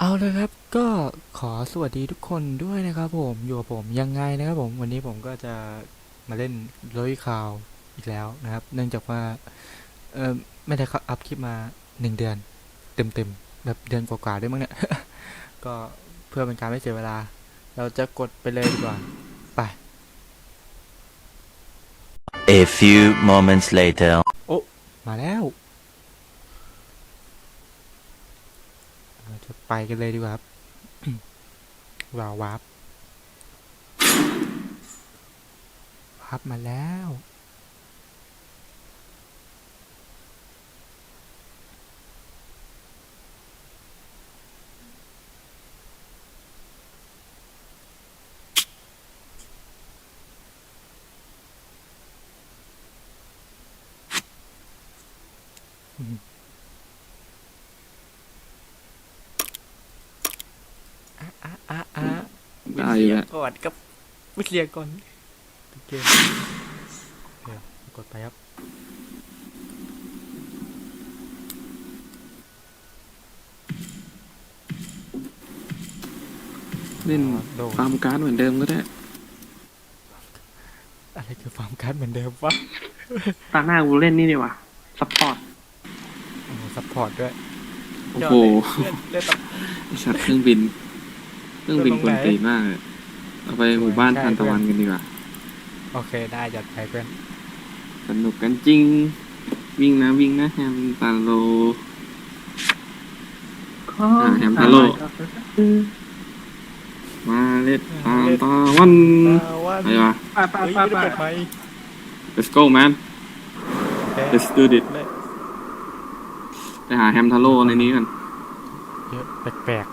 เอาเลยครับก็ขอสวัสดีทุกคนด้วยนะครับผมอยู่กับผมยังไงนะครับผมวันนี้ผมก็จะมาเล่นโรยข่าวอีกแล้วนะครับ เนื่องจากว่าเออไม่ได้อัพคลิปมาหนึ่งเดือน เต็มๆแบบเดือนกว่าๆด้วยมั้งเนี่ยก็เพื่อเป็นการไม่เสียเวลา เราจะกดไปเลยดีกว่าไป A few moments later. มาแล้วเราจะ ไปกันเลยดีกว่าครับวาววับวับมาแล้ว อะอะอะอะ ได้อยู่แล้วก่อนกับวิเลียก่อนเกมเดี๋ยวกดไปครับ เล่นโดน ฟาร์มการ์ดเหมือนเดิมก็ได้อะไรคือฟาร์มการ์ดเหมือนเดิมวะตาหน้ากูเล่นนี่ดีกว่าซัพพอร์ตโอ้โหซัพพอร์ตด้วย โอ้ยดโหเลยเล่นเล่นซัพไอ้สัตว์เครื่องบิน เครื่องบินเดิคนนลงไหนตีนมากเลยเราไปหมู่บ้านใช่ทานตะวันกันดีกว่า โอเคได้จัดไปเพื่อนสนุกกันจริง วิ่งนะวิ่งนะแฮมตาโลอ่าแอมทาโร่มาเล่นตามตะวันตาวันไปวะไปไปเฮ้ยไปไม่ได้ไปเปิดไหม let's go man โอเค let's do it เลยไปหาแฮมทาโร่ในนี้กันเยอะแปลก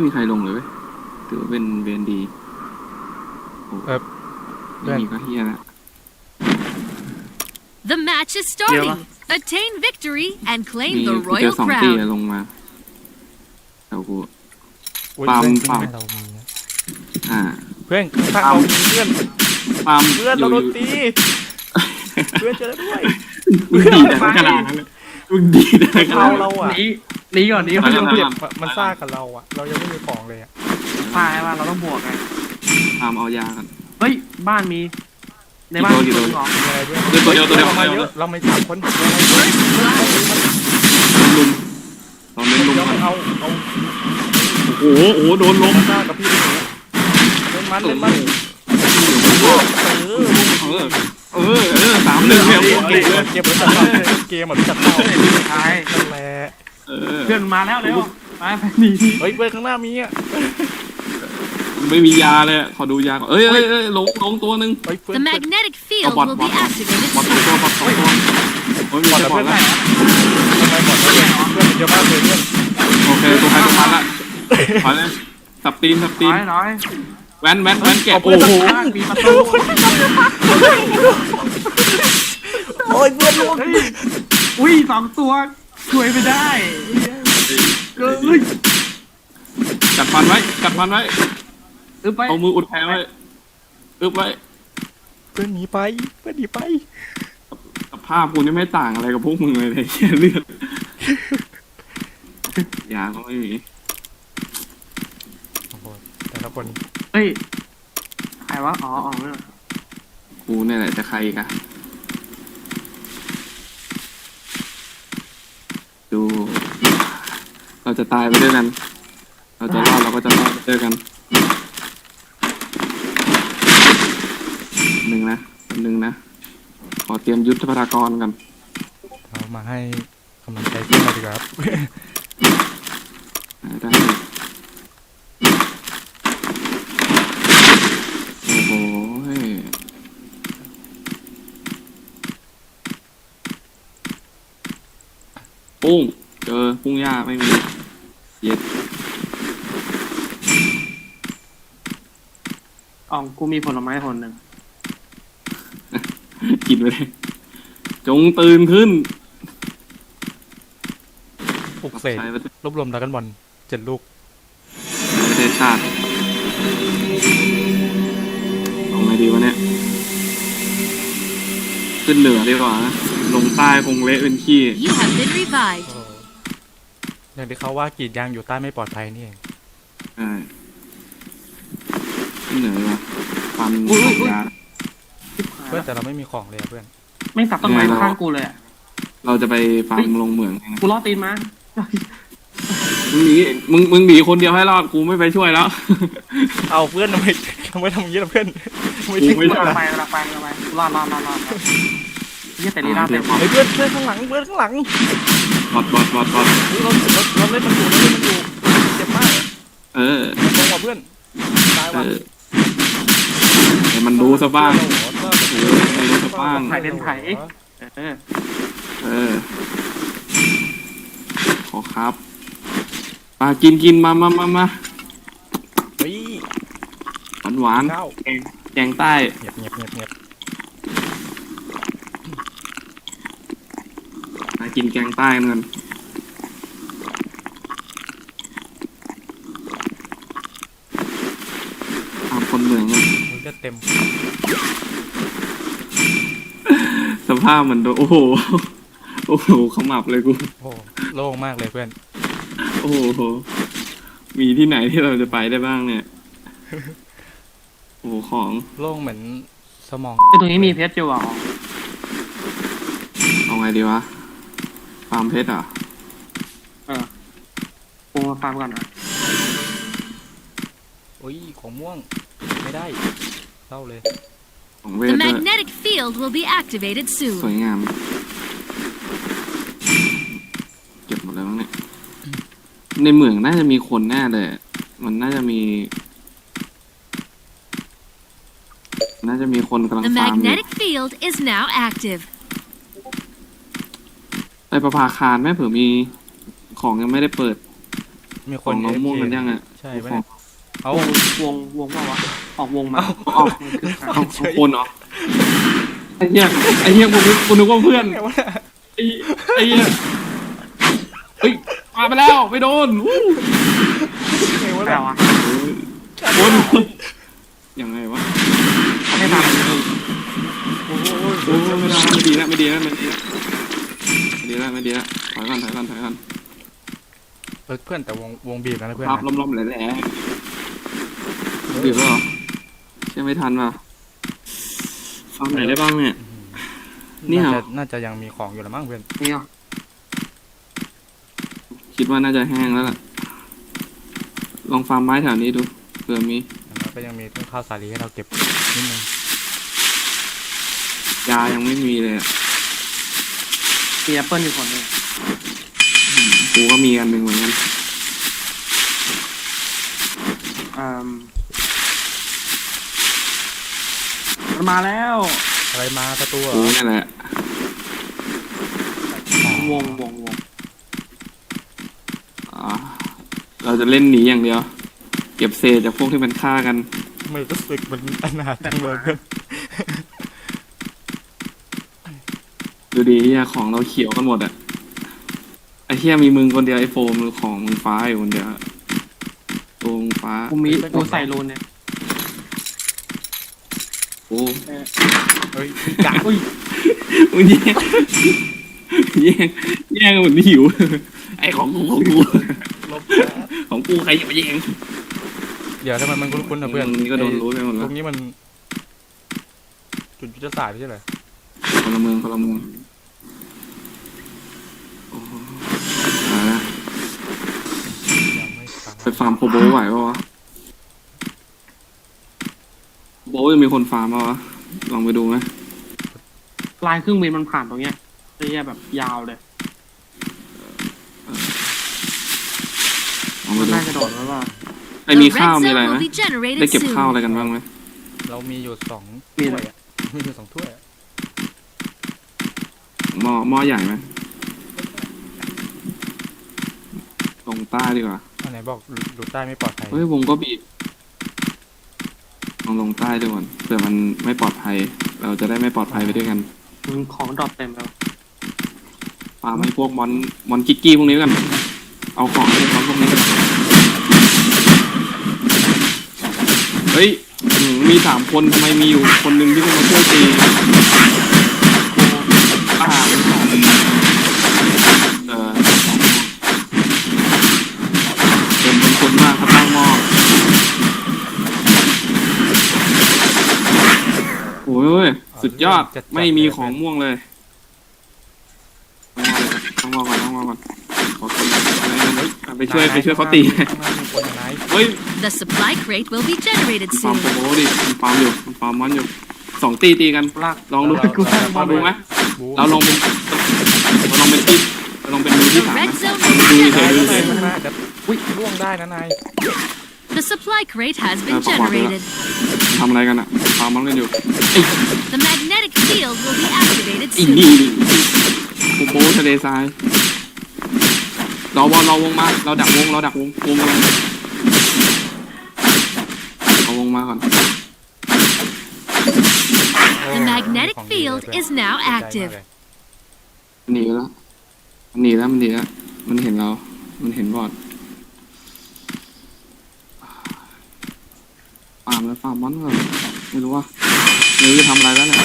ไม่มีใครลงเลยเว้ยถือว่าเป็นเวนดีโอ้ๆเออไม่มีก็เฮียละ The match is starting. Attain victory and มี claim the กูเจอ royal สองตี crown. ลงมาแต่กู อุ๊ยฟาร์มเพื่อนฟาร์มเรามีนะอ่า เพื่อนข้างเรามีเพื่อนฟาร์มเพื่อนเราโดนยู่ตีเพื่อนเจอด้วย มึงดีแต่ขนาดนั้นเลย มึงดีแต่ขนาเราดนั้นเราอะหนีหนีก่อนหนีก่อมันนยังไปเจ็บไปไปมันซ่ากับเราอะ เรายังไม่มีของเลยอะมาไงว่าเราต้องบวกไงฟาร์มเอายากัน เฮ้ยบ้านมี ในบ้านกี่มีตัวคนของมีอะไรด้วยเดี๋ยวตัวเดียวตัวเดียว รามาเยอะเราไม่สามคนมีอะไรด้วยลุมเราเน้นลุมเรากันเอาเอาโอ้โหโอ้โหโดนลมซ่ากับพี่เล่นมันเล่นมันเออเออ เออเออสามหนึ่งเนี่ยเกมเกมเหมือนจัดเข้าเกมเหมือนจัดเข้าใช่นั่นแหละเออเพื่อนมาแล้วเร็วไปไปหนีหนีเฮ้ยเว้ยข้างหน้ามีอะไม่มียาเลยอะขอดูยาก่อนเอ้ยเอ้ยเอ้ยลงลงตัวหนึ่ง เฮ้ยเพื่อน The เพื่อน magnetic field bot, will bot, be bot. activated บอลสองตัว soon. บอลสองตัวโอ้ยมีแต่บอลแล้ว ทำไมก่อนเพื่อนเพื่อนเยอะมากเลยเพื่อนโอเคตัวใครตัวมันละไปเลยสับตีนสับตีนน้อยน้อย แว้นแว้นแว้นแกะเอาปืโอ้นโหบ้านมีประตูโอ้ยเพื่อนล่วงเฮ้ยอุ้ยสองตัวช่วยไม่ได้เฮ้ยกัดฟันไว้กัดฟันไว้เออไปเอามืออุดแผลไว้อึบไว้เพื่อนหนีไปเพื่อนหนีไปสภาพกูนี่ไม่ต่างอะไรกับพวกมึงเลยเลยแค่เลือดยาก็ไม่มีโอ้โหแต่ละคน เฮ้ยใครวะ อ๋ออ๋อเนี่ยกูเนี่ยแหละจะใครอีกอะดู เราจะตายไปด้วยกัน เราจะรอดเราก็จะรอดไปด้วยกันหนึ่งนะหนึ่งนะ ขอเตรียมยุทธภารกรกันเรามาให้กำลังใจเพื่อนเราดีกว่าครับอ่าได้โอ้โห ปุ้ง เจอปุ้งหญ้าไม่มี เย็ดอ๋อกูมีผลไม้ผลหนึ่งกินไปเลยจงตื่นขึ้นปลุกเสกใช้ประเทศรวบรวมดรากันบอลเจ็ดลูก ประเทศชาติเอาไงดีวะเนี่ย ขึ้นเหนือดีกว่านะ ลงใต้คงเละเป็นขี้ You have been revived. โอ้อย่างที่เขาว่ากรีดยางอยู่ใต้ไม่ปลอดภัยนี่เองใช่เหนื่อยว่ะฟันอุ๊ยอุ๊ยอุ๊ยยาชิบหายเพื่อนแล้วแต่เราไม่มีของเลยอะเพื่อนไม่งตัดต้นไม้เนี่ยเราข้างกูเลยอะเราจะไปฟาร์มลงเหมืองไงกูล่อตีนมามึงหนีมึงมึงหนีคนเดียวให้รอดกูไม่ไปช่วยแล้ว เอาเพื่อนทำไมทำไมทำอย่างนี้ล่ะเพื่อนไม่กูทิ้งไม่ เพื่อน กำลังล่ะไปกำลังไปกำลังไปรอดรอดรอดรอด เฮียแต่ลีลาเต็มไอ้เพื่อนเพื่อนข้างหลังเพื่อนข้างหลังบอดบอดบอดบอดเฮ้ยเราเราเราเล่นมันอยู่เราเล่นมันอยู่เจ็บมากเออตรงว่ะเพื่อนตายเอว่ะอให้มันรู้ซะบ้างเออเออให้รู้ซะบ้างถ่ายเล่นไถเออเออ ขอครับมากินกินมามามามาเฮ้ยหวานหวานข้าวแกงแกงใต้เงียบเงียบเงียบเงียบ มา กินแกงใต้กันกันตามคนเมืองกันมือก็เต็ม สภาพเหมือนโดนโอ้โห โอ้โหขมับเลยกู โอ้โหโล่งมากเลยเพื่อน โอ้โห มีที่ไหนที่เราจะไปได้บ้างเนี่ย โอ้โหของ โล่งเหมือนสมองไอตรงนี้มีเพชรอยู่อะเอาไงดีวะ ฟาร์มเพชรเหรอะเออกูมาฟาร์มก่อนนะโอ้ยของม่วงไม่ได้เศร้าเลย ของเว The ทด้วย magnetic field will be activated สว soon. ยงาม เก็บหมดแล้วมั้งเนี่ย ในเหมืองน่าจะมีคนแน่เลย มันน่าจะมี น่าจะมีคนกำลัง The ฟาร์มอยู่ magnetic field is now active. ไปประภาคารแม่เผื่อมีของยังไม่ได้เปิดมีคขอนงน้อง AFK ม่วงกันยังอะใช่ขไหมองเอาวงวงวงเปล่าวะออกวงมาออกของของคนเหรอไอ้เหี้ยไอ้เหี้ยกูนึกกูนึกว่าเพื่อนไงวะเนี่ยไอ้ไอ้เหี้ยเฮ้ยมาไปแล้วไม่โดนอู้ไงวะแปลเนี่ยวะโดนยังไงวะไม่ฟาร์มโอ้โหโอ้ไม่ได้ไม่ดีแล้วไม่ดีแล้วไม่ดีแล้วไม่ ดีแล้วไม่ดีแล้วถอยก่อนถอยก่อนถอยก่อนเออเพื่อนแต่วงวงบีบแล้วนะเพื่อนภาพนะล้มๆแหล่ๆบีบแล้วเหรอใช่ไม่ทันป่ะฟาร์มไหนได้บ้างเนี่ยเนี่ยน่าจะน่าจะยังมีของอยู่ละมั้งเพื่อนนี่เหรอคิดว่าน่าจะแห้งแล้วล่ะ ลองฟาร์มไม้แถวนี้ดูเผื่อมีแล้วก็ยังมีต้นข้าวสาลีให้เราเก็บนิดนึงยายังไม่มีเลยอะ มีแอปเปิลอยู่คนหนึงกูก็มีอันหนึ่งเหมือนกันอืมมันมาแล้วอะไรมาประตูเหรกูอนี่แหละวงวงวงอ่าเราจะเล่นหนีอย่างเดียว เก็บเศษจากพวกที่มันฆ่ากันไม่รู้สึกมันอนาถจังเลยเพื่อน ดูดีเฮียของเราเขียวกันหมดอะไอ้เฮียมีมึงคนเดียวไอ้โฟมของมึงฟ้าอยู่คนเดียวตัวมึงฟ้ากูมีกูใส่รูนเนี่ยโอ้เฮ้ยกาอุ้ยมึงแย่งแย่งแย่งเหมือนหิว ไอ้ของกูของกูลบของกูใครจะไปแย่งเดี๋ยวทำไมมันคุ้นๆนะเพื่อนมึงนี่ก็โดนรู้ไปหมดแล้วตรงนี้มันจุดยุทธศาสตร์ไม่ใช่เหรอคนละเมืองคนละเมืองโอ้โหตายละยังไม่ตายไปฟาร์มโคโบไหวปะวะโบจะมีคนฟาร์มปะวะลองไปดูไหมลายเครื่องบินมันผ่านตรงเนี้ยไอ้เหี้ยแบบยาวเลยลองไปมันดูน่าจะโดดแล้วว่า ไอ้ The มี red ข้าวมีอะไร zone ไหม will be generated ได้เก็บข้าวอะไร soon. กันบ้างไหมเรามีอยู่สองมีถ้อะไรวยอะมีอยู่สองถ้วยอะหม้อหม้อใหญ่ไหม ลงใต้ดีกว่าอันไหนบอกดูใต้ไม่ปลอดภัยเฮ้ยวงก็บีบลองลงใต้ดูก่อนเผื่อมันไม่ปลอดภัย เราจะได้ไม่ปลอดภัยไปด้วยกันมึงของดรอปเต็มแล้วฟาร์มให้พวกมอนมอนกิกกี้พวกนี้กัน เอาของให้มอนพวกนี้กันเฮ้ยอืมมีสามคนทำไมมีอยู่คนหนึ่งที่จะมาช่วยตี ยอด จัดๆ ไม่มีเลยของม่วงเลยต้องรอก่อนต้องรอก่อนขอคนไปช่วยไปช่วยเขาตีข้างหน้ามีคนอะไรเฮ้ย The supply crate will be generated มันฟาร์ม soon. โปรดิมันฟาร์มอยู่มันฟาร์มมอนอยู่สองตีตีกันลากลองดูเราลองดูไหมบูเราลองเป็นเราลองเป็นที่เราลองเป็นมือ The ที่สาม red นะ zone ดู will be เฉยๆดู generated เฉยข้างห soon. น้าจะอุ้ยล่วงได้นะนาย The supply crate has been Uh, papa, generated. ๆทำอะไรกันอะฟาร์มมอนกันอยู่ The magnetic field will be activated อี soon. นี่กูโป้ทะเลทรายเราบอลเราวงมา เราดักวง เราดักวง วงกำลังเอาวงมาก่อน The magnetic ของดีเลย field เพื่อน is now ดีใจมาก active. เลยมันหนีไปแล้วมันหนีแล้วมันหนีแล้วมันเห็นเรา มันเห็นบอดาร์มแล้วฟาร์มมันก็ไม่รู้ว่าไม่รู้จะทำอะไรแล้วเนี่ย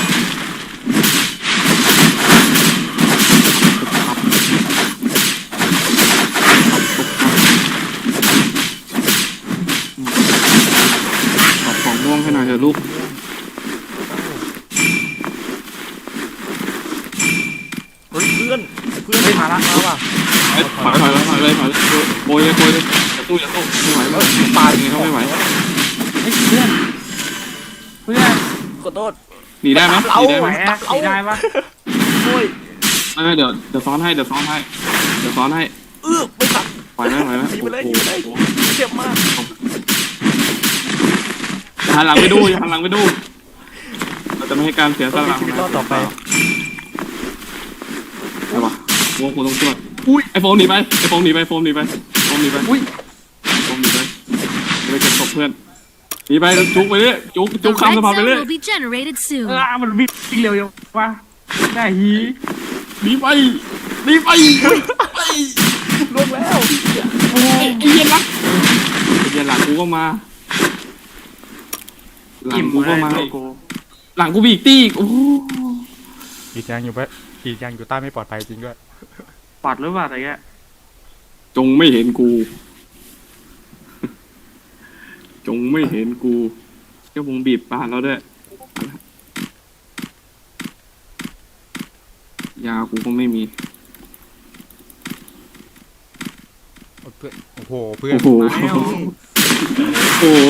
ตอบของม่วงให้หน่อยเถอะลูกเฮ้ยเพื่อนเพื่อนไม่มาละมาว่ะเอ้ยถอยถอยถอยเลยถอยเลยโบยเลยโบยเลยอย่าตู้อย่าตู้ไม่ไหวไม่ไหวปาอย่างงี้เขาไม่ไหว ฮ้ยเพื่อนเพื่อนขอโทษ หนีได้ไหมหนีได้ไหไหวมอะสีได้ปะโอ้ยไม่ไม่เดี๋ยวเดี๋ยวซ้อนให้เดี๋ยวซ้อนให้เดี๋ยวซ้อนให้เออไม่ทันไหวไหมไหวไหมหนีไปเลยหนีโอ้ไปเลยโหเจ็บมากอย่าหันหลังไปดูอย่าหันหลังไปดู เราจะไม่ให้การเสียสต้องมีละชีวิตรอดต่อไปใช่ปะโว้กูต้องช่วยอุ้ยไอโฟมหนีไปไอโฟมหนีไปโฟมหนีไปโฟมหนีไปอุ้ยโฟมหนีไปไปเก็บศพเพื่อน หนีไปจุกไปเรื่อยจุก The จุกข้าม red สะพานไป zone เรื่อย will be generated เอ soon. อมันวิ่งเร็วยังวะได้ฮีหนีไปหนีไปไปล่วงแล้วไอ้เหี้ย็นรักไอ้เหี้ย็นหลังกูก็มา หลังกูก็มาเลยกูหลังกูมีอีกตีอีกโอ้โหอีกอย่างอยู่ไปอีกอย่างอยู่ใต้ไม่ปลอดภัยจริงด้วยปัดหรือเปล่าแต่แกจงไม่เห็นกู จงไม่เห็นกูเจ้าวงบีบปานแล้วด้วยยากูก็ไม่มี เพื่อนโอ้โหเพื่อนโอ้โหแล้วโอ้โห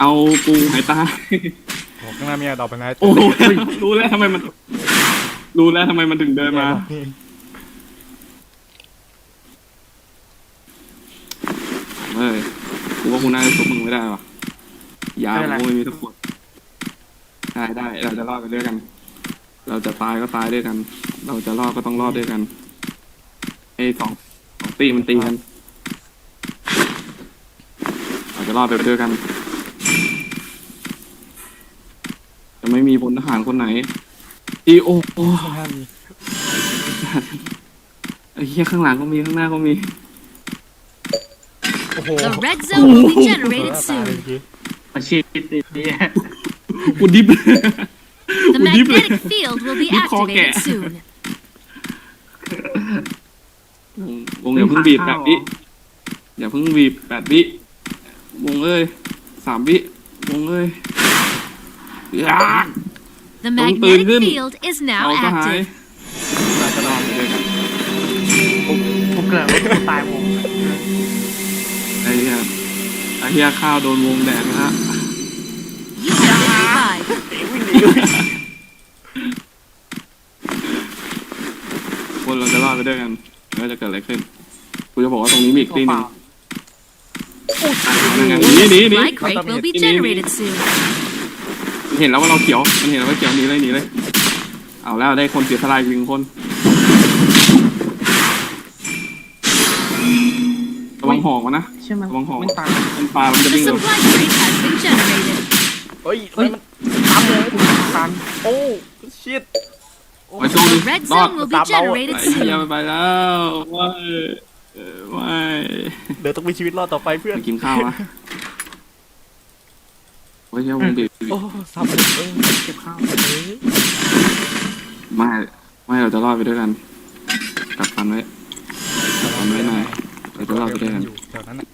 เอากูหายตายโอ้ข้างหน้ามีอะไรดอกไปไหนโอ้โหรู้แล้วทำไมมัน รู้แล้วทำไมมันถึงเดินมาเฮ้ย กูว่ากูน่าจะชุบมึงไม่ได้ว่ะยากูไม่มีทุกคนได้ได้เราจะรอดไปด้วยกัน เราจะตายก็ตายด้วยกัน เราจะรอดก็ต้องรอดด้วยกันไอ้สองสองตีมันตีกันเราจะรอดไปด้วยกันจะไม่มีพลทหารคนไหนที่โอ้โหข้างหน้ามีไอ้เหี้ยข้างหลังก็มีข้างหน้าก็มี โอ้โห The red zone will be generated ตายเลย soon. เมื่อกี้อาชีพติดนี่กูดิบ The Well, deep- magnetic field will be deep call activated cat. soon. วงวงอย่าเพิ่งบีบแปดวิอย่าเพิ่งบีบแปดวิวงเอ้ยสามวิวงเอ้ยยา The Don't magnetic turn in. field is เรา now ก็หาย active. เราจะรอดไปด้วยกันกูเกิดว่ากูตายวง ไอ้เหี้ยไอ้เหี้ยข้าวโดนวงแดดนะฮะ You have been revived. คนเราจะรอดไปด้วยกันแล้วจะเกิดอะไรขึ้น กูจะบอกว่าตรงนี้มีอีกตัวที่หเปนึ่ล่างนั่นไงหนีหนีหนี Supply crate will be generated soon. มันเห็นแล้วว่าเราเขียว มันเห็นแล้วว่าเขียวหนีเลยหนีเลย เอาแล้วได้คนเสียสลายอีกหนึ่งคนระวัง หอกมันนะใช่ไหมระวังหอกไม่ตายมันปลามันจะ The วิ่งเร็ว supply crate has been generated. เฮ้ยเฮ้ยมันตามเลยกูตามโอ้ชิตไปโชว์ดิ The red รอด zone will be Stop now. ไอ้ generated เหี้ย soon. ไปแล้วไม่เออไม่เดี๋ยวต้องมีชีวิตรอดต่อไปเพื่อนไปกินข้าวนะโอ้ยเหี้ยวงบีบโอ้สับเลยเออเก็บข้าวเฮ้ยไม่ไม่เราจะรอดไปด้วยกันกัดฟันไว้กัดฟันไว้หน่อย เราจะรอดไปด้วยกันอยู่แถวนั้นน่ะ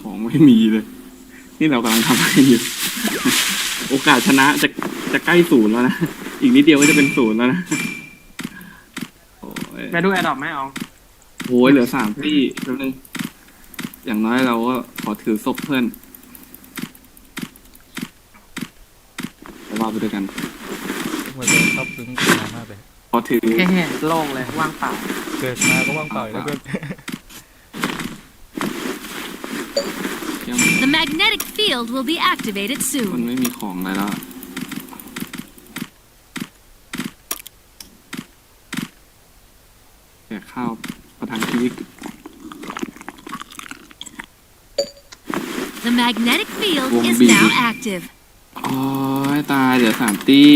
ของไม่มีเลย นี่เรากำลังทำอะไรอยู่ โอกาสชนะจะจะใกล้ศูนย์แล้วนะ อีกนิดเดียวก็จะเป็นศูนย์แล้วนะโอ้ยไปดูแอดดอปไหมเอาโอ้ยเหลือสามที่แป๊บนึงอย่างน้อยเราก็ขอถือศพเพื่อนไปว่าไปด้วยกัน มันจะชอบซึ้งตามากเลยขอถือแค่โล่งเลยว่างเปล่าเกิดมาก็ว่างเปล่าอยู่แล้วเพื่อน The magnetic field will be activated มัน soon. ไม่มีของอะไรแล้วแจกข้าวประทังชีวิต The magnetic field Won't is be. now active. โอ้ยตายเดี๋ยวสามตี้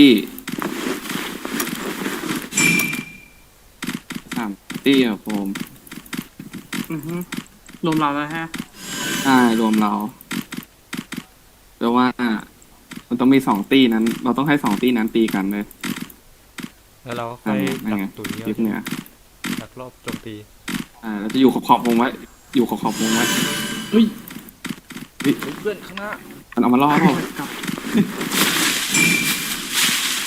สาม ตี้อะผมอือฮึรวมเราแล้วฮะ ใช่รวมเราแปลว่ามันต้องมีสองตี้นั้น เราต้องให้สองตี้นั้นตีกันเลยแล้วเราก็ค่อยนั่นไงดักตุ๋ยคลิปเนี่ยดักรอบโจมตีอ่าเราจะอยู่ขอบขอบๆวงไว้ อยู่ขอบขอบๆวงไว้เฮ้ยเพื่อนข้างหน้ามันเอามาล่อเปล่ากับ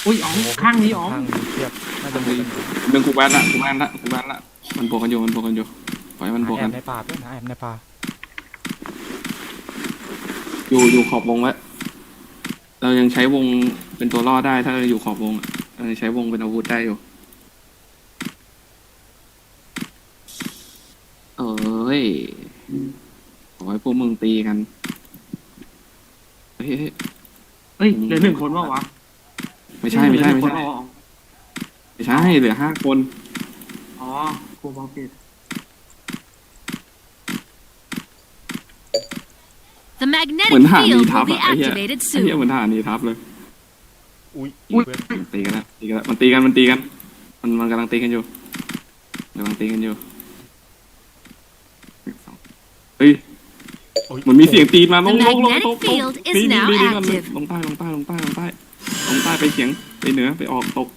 อุ้ยอ๋องข้างนี้อ๋องข้างนี้เทียบน่าจะเหมือนกันเป็นกูแบนละกูแบนละกูแบนละมันบวกกันอยู่มันบวกกันอยู่ปล่อยให้มันบวกแอกัน บในป่าเพื่อนนะแอบในป่าอยู่อยู่ขอบวงไว้ เรายังใช้วงเป็นตัวล่อได้ ถ้าเราอยู่ขอบวงอะเรายังใช้วงเป็นอาวุธได้อยู่ เอ้ยขอให้พวกมึงตีกัน เฮ้ยเฮ้ยเฮ้ยเหลือหนึ่งคนว่าวะ ไม่ใช่ไม่ใช่ไม่เหลือหใช่นึ่งคนเปล่าวะไม่ใช่เหลือห้าคน อ๋อกูบอกผิด The เหมื magnetic อนฐานนี field ทับ will be อะไอ้เหี้ย activated ไอ้เหี้ย soon. เหมือนฐานนีทับเลยอุ้ยอุ้ยเพื่อนมันตีกันแล้วตีกันแล้วมันตีกันมันตีกัน มันมันกำลังตีกันอยู่กำลังตีกันอยู่เฮ้ยโอ้ยเหมือนมีเสียงตีนมาล The งลงลง magnetic ลงลง field is นี่นี่ now นี่นี่ก่อนเลย active ลงใต้ลงใต้ลงใต้ลงใต้ ลงใต้ไปเฉียงไปเหนือไปออกตก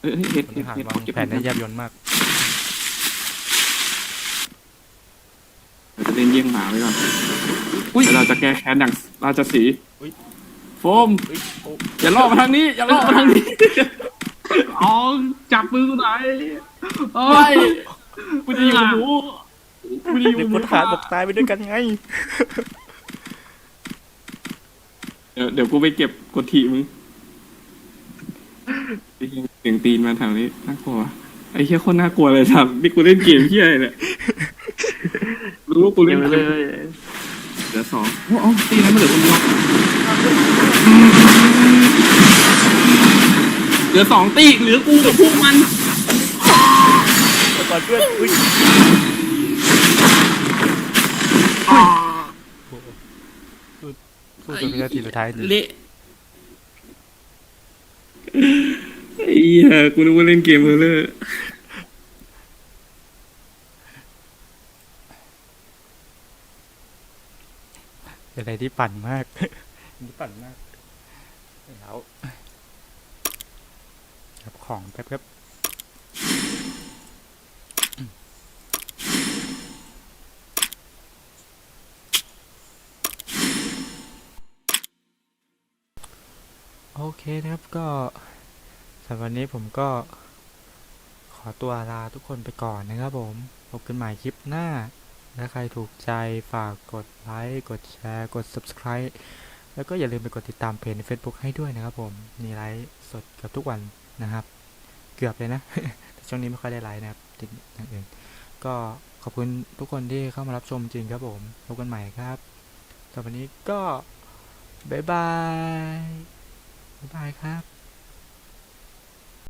เฮ้ยเฮ้ยเห็ดมันเห็ดหารเห็ดวางเก็บแผนได้แยบยลมากเราจะเล่นเยี่ยงหมาไว้ก่อนอุ้ยเราจะแก้แค้นอย่างราชสีห์อุ้ยโฟม เฮ้ยโอ้อย่าล่อมาทางนี้ อย่าล่อมาทางนี้ อ๋อจับมือกูหน่อยโอ้ยกูจะอยู่กับหมูกูจะอยู่เด็กักบหคมูนขาดบอกตายไปด้วยกันไงเดี๋ยวเดี๋ยวกูไปเก็บกดทีมึงไอ้เหี้ยเสียงตีนมาแถวนี้น่ากลัวไอ้เหี้ยโคนน่ากลัวเลยครับนี่กูเล่นเกมเหี้ยอะไรเนี่ยรู้ว่ากูเก็เล่บนไปเกเลมยเหลือสองโอ้โอ้ตีนั้นมันเหลือคนเดียวเหลือสองตีเหลือกูกับพวกมันก่อนเพื่อน อุ้ยสู้จนวินาทีสุดท้ายเลยเละไอ้เหี้ยกูนึกว่าเล่นเกมเฮอร์เลอร์เป็นอะไรที่ปั่นมาก นี่ปั่นมากแล้วครับของแป๊บค โอเคนะครับก็สำหรับวันนี้ผมก็ขอตัวลาทุกคนไปก่อนนะครับผม พบกันใหม่คลิปหน้า ถ้าใครถูกใจฝากกดไลค์ กดแชร์ กด subscribe แล้วก็อย่าลืมไปกดติดตามเพจใน Facebook ให้ด้วยนะครับผม มีไลฟ์สดเกับทุกวันนะครับ เกือบเลยนะ แต่ช่วงนี้ไม่ค่อยได้ไลฟ์นะครับติดอย่างอื่น ก็ขอบคุณทุกคนที่เข้ามารับชมจริงครับผม พบกันใหม่ครับสำหรับวันนี้ก็บ๊ายบาย บ๊ายบายครับ